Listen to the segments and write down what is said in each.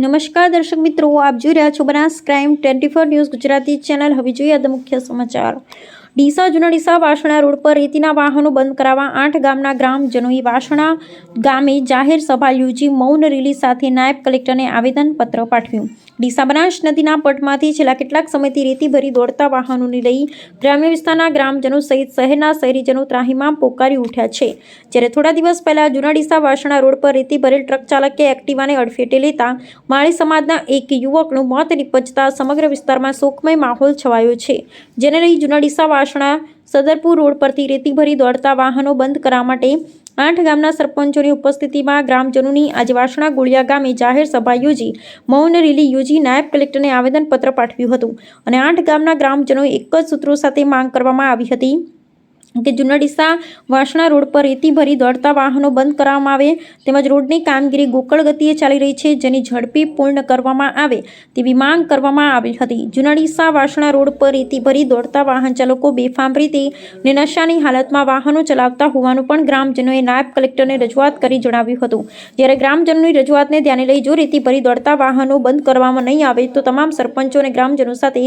નમસ્કાર દર્શક મિત્રો, આપ જોઈ રહ્યા છો Banas crime twenty four news Gujarati channel. હવે જોઈએ આજના મુખ્ય સમાચાર. ડીસા જૂના ડીસા વાસણા રોડ પર રેતીના વાહનો બંધ કરાવવા આઠ ગામના ગ્રામજનોએ વાસણા ગામે જાહેર સભા યોજી મૌન રેલી સાથે નાયબ કલેક્ટરને આવેદનપત્ર પાઠવ્યું. ડીસા બનાસ નદીના પટમાંથી છેલ્લા કેટલાક સમયથી રેતી ભરી દોડતા વાહનોને લઈ ગ્રામ્ય વિસ્તારના ગ્રામજનો સહિત શહેરના શહેરીજનો ત્રાહીમાં પોકારી ઉઠ્યા છે. જ્યારે થોડા દિવસ પહેલા જૂના ડીસા વાસણા રોડ પર રેતી ભરેલ ટ્રક ચાલકે એક્ટિવાને અડફેટે લેતા માળી સમાજના એક યુવકનું મોત નિપજતા સમગ્ર વિસ્તારમાં શોકમય માહોલ છવાયો છે. જેને લઈ જૂના ડીસા વાસણા સદરપુર રોડ પરથી રેતી ભરી દોડતા વાહનો બંધ કરવા માટે આઠ ગામના સરપંચોની ઉપસ્થિતિમાં ગ્રામજનોની આજે વાસણા ગોળિયા ગામે જાહેર સભા યોજી મૌન રેલી યોજી નાયબ કલેક્ટરને આવેદનપત્ર પાઠવ્યું હતું. અને આઠ ગામના ગ્રામજનોએ એક જ સૂત્રો સાથે માંગ કરવામાં આવી હતી. કે જુનડીસા વાસણા રોડ પર રેતી ભરી દોડતા વાહનો બંધ કરવામાં આવે, તેમજ રોડની કામગીરી ગોકળ ગતિએ ચાલી રહી છે, જેની ઝડપી પૂર્ણ કરવામાં આવે તેવી માંગ કરવામાં આવી હતી. જુનડીસા વાસણા રોડ પર રેતી ભરી દોડતા વાહન ચાલકો બેફામ રીતે ને નશાની હાલતમાં વાહનો ચલાવતા હોવાનું પણ ગ્રામજનોએ નાયબ કલેક્ટરને રજૂઆત કરી જણાવ્યું હતું. જ્યારે ગ્રામજનોની રજૂઆતને ધ્યાને લઈ જો રેતી ભરી દોડતા વાહનો બંધ કરવામાં નહીં આવે, તો તમામ સરપંચો અને ગ્રામજનો સાથે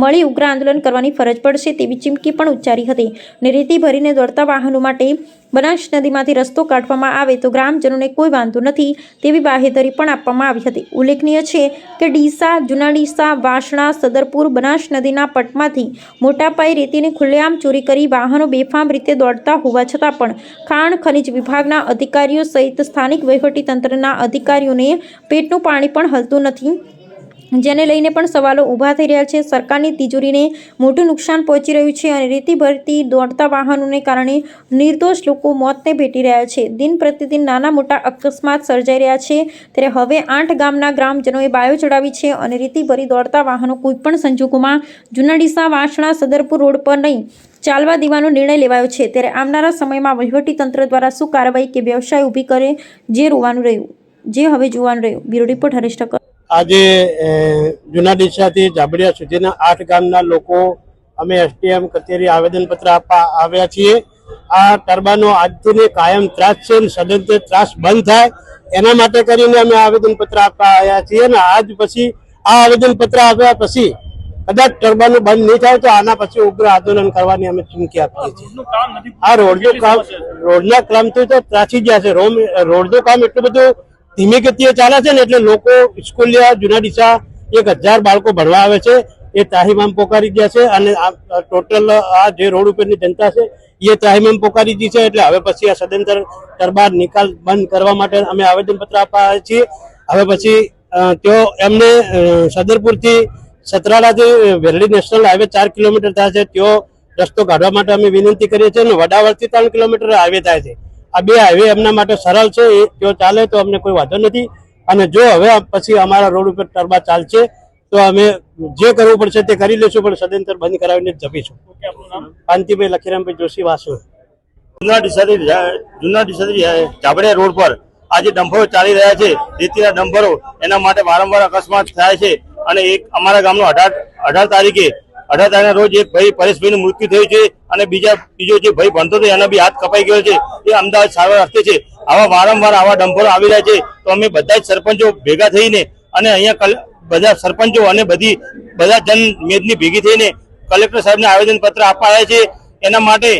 મળી ઉગ્ર આંદોલન કરવાની ફરજ પડશે તેવી ચીમકી પણ ઉચ્ચારી હતી. ને રેતી ભરીને દોડતા વાહનો માટે બનાસ નદીમાંથી રસ્તો કાઢવામાં આવે તો ગ્રામજનોને કોઈ વાંધો નથી તેવી બાહેધરી પણ આપવામાં આવી હતી. ઉલ્લેખનીય છે કે ડીસા જૂના ડીસા વાસણા, સદરપુર, બનાસ નદીના પટમાંથી મોટા પાયે રેતીની ખુલ્લેઆમ ચોરી કરી વાહનો બેફામ રીતે દોડતા હોવા છતાં પણ ખાણ ખનિજ વિભાગના અધિકારીઓ સહિત સ્થાનિક વહીવટીતંત્રના અધિકારીઓને પેટનું પાણી પણ હલતું નથી. જેને લઈને પણ સવાલો ઊભા થઈ રહ્યા છે. સરકારની તિજોરીને મોટું નુકસાન પહોંચી રહ્યું છે અને રેતી ભરતી દોડતા વાહનોને કારણે નિર્દોષ લોકો મોતને ભેટી રહ્યા છે. દિન પ્રતિદિન નાના મોટા અકસ્માત સર્જાઈ રહ્યા છે. ત્યારે હવે આઠ ગામના ગ્રામજનોએ બાયો ચડાવી છે અને રેતી દોડતા વાહનો કોઈપણ સંજોગોમાં જુનાડીસા, વાસણા, સદરપુર રોડ પર નહીં ચાલવા દેવાનો નિર્ણય લેવાયો છે. ત્યારે આવનારા સમયમાં વહીવટીતંત્ર દ્વારા શું કાર્યવાહી કે વ્યવસાય ઊભી કરે, જે રોવાનું રહ્યું, જે હવે જોવાનું રહ્યું. Bureau report Haresh Thakkar. આજે જૂના ડીસાથી જાબડિયા સુધીના આઠ ગામના લોકો અમે એસટીએમ કચેરી આવેદનપત્ર આપવા આવ્યા છીએ. આ ટર્બાનો આજથી કાયમ ત્રાસ છે સદંતર ત્રાસ બંધ થાય. એના માટે કરીને અમે આવેદનપત્ર આપવા આવ્યા છીએ અને આજ પછી આ આવેદનપત્ર આપ્યા પછી કદાચ ટર્બાનો બંધ નહીં થાય તો આના પછી ઉગ્ર આંદોલન કરવાની અમે ચીમકી આપીએ છીએ. આ રોડનું કામ રોડના કામથી તો ત્રાસી ગયા છે. રોડનું કામ એટલું બધું ધીમી ગતિએ ચાલે છે ને એટલે લોકો સ્કૂલિયા જુના ડીસા એક હજાર બાળકો ભણવા આવે છે, એ ત્રાહીમામ પોકારી ગયા છે અને આ ટોટલ આ જે રોડ ઉપરની જનતા છે, એ ત્રાહીમામ પોકારી ગઈ છે એટલે હવે પછી આ સદંતર દરબાર નિકાલ બંધ કરવા માટે અમે આવેદનપત્ર આપવા છીએ. હવે પછી તેઓ એમને સદરપુરથી સતરાડાથી વેરડી નેશનલ હાઈવે ચાર કિલોમીટર થાય છે, તેઓ રસ્તો કાઢવા માટે અમે વિનંતી કરીએ છીએ અને વડાવળથી ત્રણ કિલોમીટર હાઈવે થાય છે. આ બે હાઈવે એમના માટે સરળ છે એ જો ચાલે તો અમને કોઈ વાંધો નથી. અને જો હવે પછી અમારા રોડ ઉપર ટરબા ચાલશે તો અમે જે કરવું પડશે તે કરી લેશું પણ સદંતર બંધ કરાવીને જ જપીશું કાંતિભાઈ લખીરામભાઈ જોશી વાસુ જૂના ડીસાથી જા- જૂના ડીસાથી જા- જાબડિયા રોડ પર આજે ડંફરો ચાલી રહ્યા છે. રેતીના ડમ્પરો એના માટે વારંવાર અકસ્માત થાય છે. અને એક અમારા ગામનો અઢાર અઢાર તારીખે અઢાર તારીખના રોજ એક ભાઈ પરેશભાઈનું મૃત્યુ થયું છે અને બીજા, બીજો જે ભાઈ ભણતો હતો, એના બી હાથ કપાઈ ગયો છે. એ અમદાવાદ સારવાર અર્થે છે. આવા વારંવાર આવા ડમ્પરો આવી રહ્યા છે. તો અમે બધા જ સરપંચો ભેગા થઈને અને અહીંયા બધા સરપંચો અને બધી, બધા જન મેદની ભેગી થઈને કલેક્ટર સાહેબને આવેદન પત્ર આપવા આવ્યા છે. એના માટે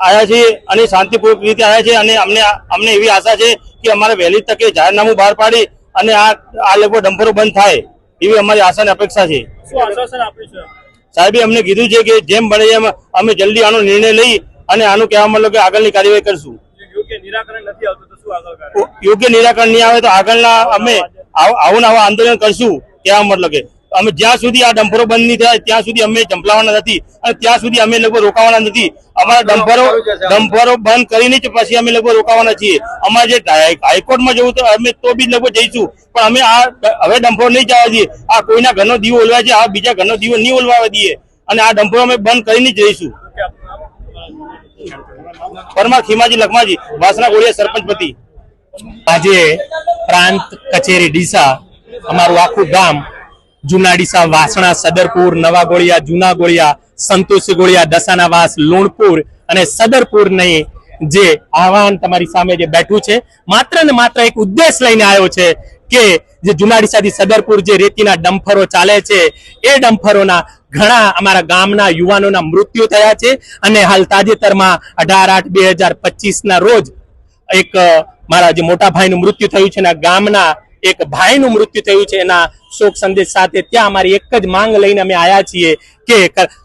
આવ્યા છે અને શાંતિપૂર્વક રીતે આવ્યા છે અને અમને અમને એવી આશા છે કે અમારે વહેલી તકે જાહેરનામું બહાર પાડી અને આ આ લોકો ડમ્પરો બંધ થાય એવી અમારી આશા અને અપેક્ષા છે. સાહેબે અમને કીધું છે કે જેમ બને એમ અમે જલ્દી આનો નિર્ણય લઈ અને આનું કહેવા મતલબ કે આગળની કાર્યવાહી કરશું. યોગ્ય નિરાકરણ નહીં આવે તો આગળના અમે આવ- આવું આંદોલન કરશું કહેવા મતલબ કે. અમે જ્યાં સુધી આ ડમ્પરો બંધ નહીં થાય ત્યાં સુધી અમે ચંપલાવાના નથી અને ત્યાં સુધી અમે લોકો રોકાવાના નથી. અમારા ડમ્પરો ડમ્પરો બંધ કરીને જ પછી અમે લોકો રોકાવાના છીએ. અમારે જે હાઈકોર્ટમાં જવું તો અમે તો બી લોકો જઈશું પણ અમે આ હવે ડમ્પરો નહીં જવા દઈએ. આ કોઈના ઘરનો દીવો ઓલવા છે આ બીજા ઘરનો દીવો નહીં ઓલવાવા દઈએ. અને આ ડમ્પરો અમે બંધ કરીને જ જઈશું. પરમાર ખીમાજી લખમાજી વાસના ગોળિયા સરપંચ પતિ. આજે પ્રાંત કચેરી ડીસા અમારું આખું ગામ જૂના ડીસા વાસણા, સદરપુર, નવા ગોળિયા, જૂના ગોળિયા, સંતોષ ગોળિયા દસાનાવાસ લુણપુર અને સદરપુર નહીં, જે આહવાન તમારી સામે જે બેઠું છે. માત્ર ને માત્ર એક ઉદ્દેશ લઈને આવ્યો છે કે જે જુનાડીસાથી સદરપુર જે રેતીના ડમ્ફરો ચાલે છે, એ ડમ્ફરોના ઘણા અમારા ગામના યુવાનોના મૃત્યુ થયા છે અને હાલ તાજેતરમાં અઢાર આઠ બે હજાર ના રોજ એક મારા જે મોટા ભાઈનું મૃત્યુ થયું છે એના ગામના એક ભાઈનું મૃત્યુ થયું છે. એના શોક સંદેશ સાથે ત્યાં અમારી એક જ માંગ લઈને અમે આવ્યા છીએ કે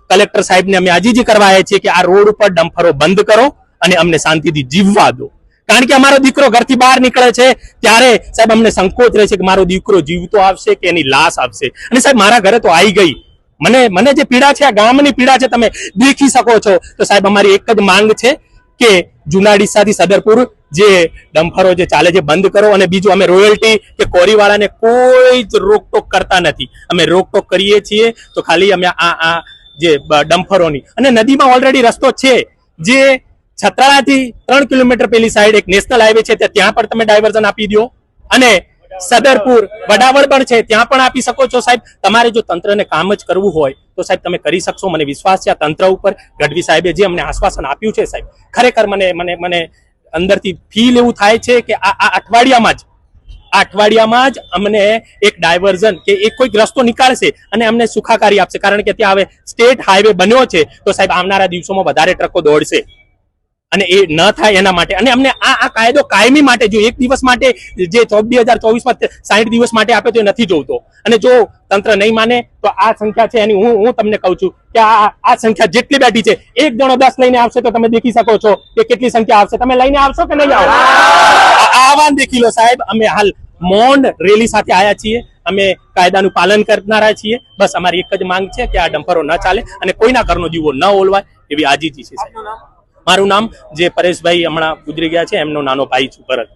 કલેક્ટર સાહેબને અમે આજીજી કરવા આવ્યા છીએ કે આ રોડ ઉપર ડમ્ફરો બંધ કરો અને અમને શાંતિથી જીવવા દો. કારણ કે અમારો દીકરો ઘરથી બહાર નીકળે છે. ત્યારે સાહેબ અમને સંકોચ રહે છે કે મારો દીકરો જીવતો આવશે કે એની લાશ આવશે. અને સાહેબ મારા ઘરે તો આવી ગઈ. મને મને જે પીડા છે, આ ગામની પીડા છે, તમે દેખી શકો છો. તો સાહેબ અમારી એક જ માંગ છે કે જૂના ડીસાથી સદરપુર જે ડમ્ફરો જે ચાલે છે, બંધ કરો. અને બીજું, અમે રોયલ્ટી કે કોરીવાળાને કોઈ જ રોકટોક કરતા નથી. અમે રોકટોક કરીએ છીએ, તો ખાલી અમે આ આ જે ડમ્ફરોની. અને નદીમાં ઓલરેડી રસ્તો છે, જે છત્રાળાથી ત્રણ કિલોમીટર પેલી સાઈડ એક નેશનલ હાઈવે છે, ત્યાં પણ તમે ડાયવર્ઝન આપી દો અને સદરપુર, વડાવળ પણ છે, ત્યાં પણ આપી શકો છો સાહેબ. તમારે જો તંત્રને કામ જ કરવું હોય, તો સાહેબ તમે કરી શકશો. મને વિશ્વાસ છે આ તંત્ર ઉપર. ગઢવી સાહેબે જે અમને આશ્વાસન આપ્યું છે સાહેબ, ખરેખર મને મને મને અંદરથી ફીલ એવું થાય છે કે આ આ અઠવાડિયામાં જ, આ અઠવાડિયામાં જ અમને એક ડાયવર્ઝન કે એક કોઈક રસ્તો નીકાળશે અને અમને સુખાકારી આપશે. કારણ કે ત્યાં હવે સ્ટેટ હાઈવે બન્યો છે, તો સાહેબ આવનારા દિવસોમાં વધારે ટ્રકો દોડશે. અને એ ન થાય એના માટે. અને અમને આ આ કાયદો કાયમી માટે જો એક દિવસ માટે જે બે હજાર ચોવીસમાં સાહીઠ દિવસ માટે આપે તો એ નથી જોવતો. અને જો તંત્ર નહીં માને, તો આ સંખ્યા છે એની હું હું તમને કહું છું કે આ આ સંખ્યા જેટલી બેઠી છે, એક જણો દસ લઈને આવશે તો તમે દેખી શકો છો કે કેટલી સંખ્યા આવશે. તમે લઈને આવશો કે નહીં આવો આવા દેખી લો સાહેબ, અમે હાલ મૌન રેલી સાથે આવ્યા છીએ. અમે કાયદાનું પાલન કરનારા છીએ. બસ અમારી એક જ માંગ છે કે આ ડમ્પરો ન ચાલે અને કોઈના ઘરનો જીવો ન ઓલવાય એવી આજીજી છે સાહેબ. મારું નામ જે પરેશભાઈ હમણાં ગુજરી ગયા છે એમનો નાનો ભાઈ છું ભરત.